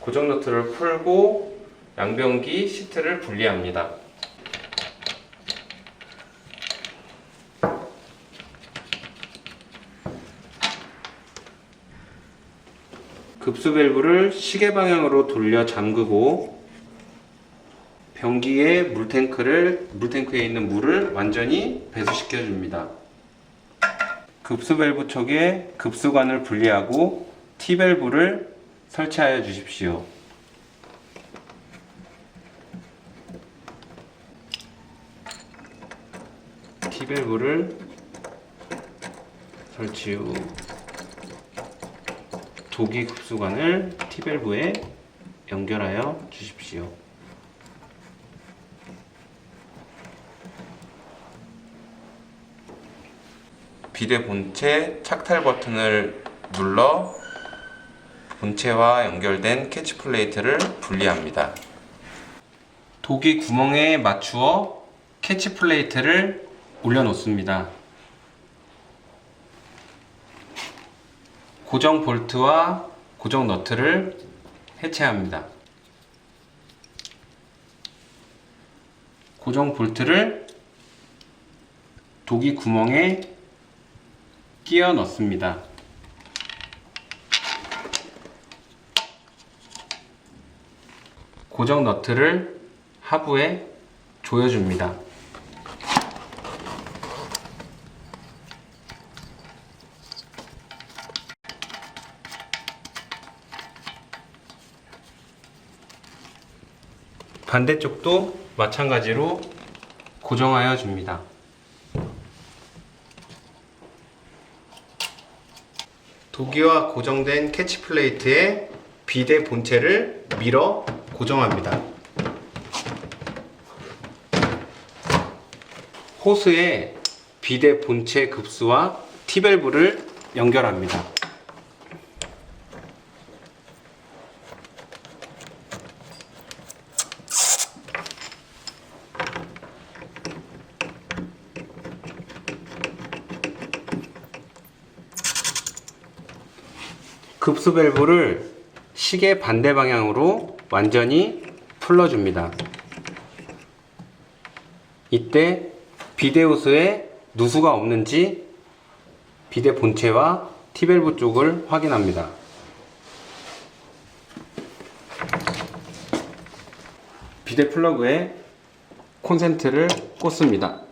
고정 너트를 풀고 양변기 시트를 분리합니다. 급수 밸브를 시계 방향으로 돌려 잠그고 변기에 물탱크를 물탱크에 있는 물을 완전히 배수시켜 줍니다. 급수 밸브 쪽에 급수관을 분리하고 T 밸브를 설치하여 주십시오. T 밸브를 설치 후 조기 급수관을 T 밸브에 연결하여 주십시오. 비대 본체 착탈 버튼을 눌러 본체와 연결된 캐치 플레이트를 분리합니다. 독이 구멍에 맞추어 캐치 플레이트를 올려놓습니다. 고정 볼트와 고정 너트를 해체합니다. 고정 볼트를 독이 구멍에 끼워 넣습니다. 고정 너트를 하부에 조여줍니다. 반대쪽도 마찬가지로 고정하여 줍니다. 도기와 고정된 캐치 플레이트에 비대 본체를 밀어 고정합니다. 호스에 비대 본체 급수와 T밸브를 연결합니다. 급수 밸브를 시계 반대 방향으로 완전히 풀어줍니다. 이때 비대 호스에 누수가 없는지 비대 본체와 T밸브 쪽을 확인합니다. 비대 플러그에 콘센트를 꽂습니다.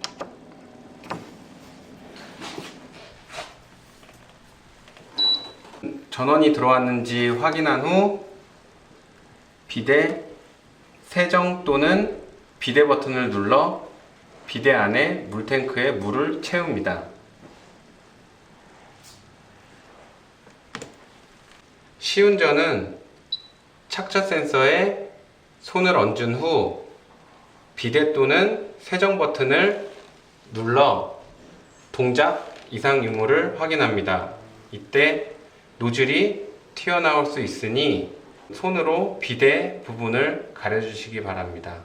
전원이 들어왔는지 확인한 후 비대 세정 또는 비대 버튼을 눌러 비대 안에 물탱크에 물을 채웁니다. 시운전은 착자 센서에 손을 얹은 후 비대 또는 세정 버튼을 눌러 동작 이상 유무를 확인합니다. 이때 노즐이 튀어나올 수 있으니 손으로 비대 부분을 가려주시기 바랍니다.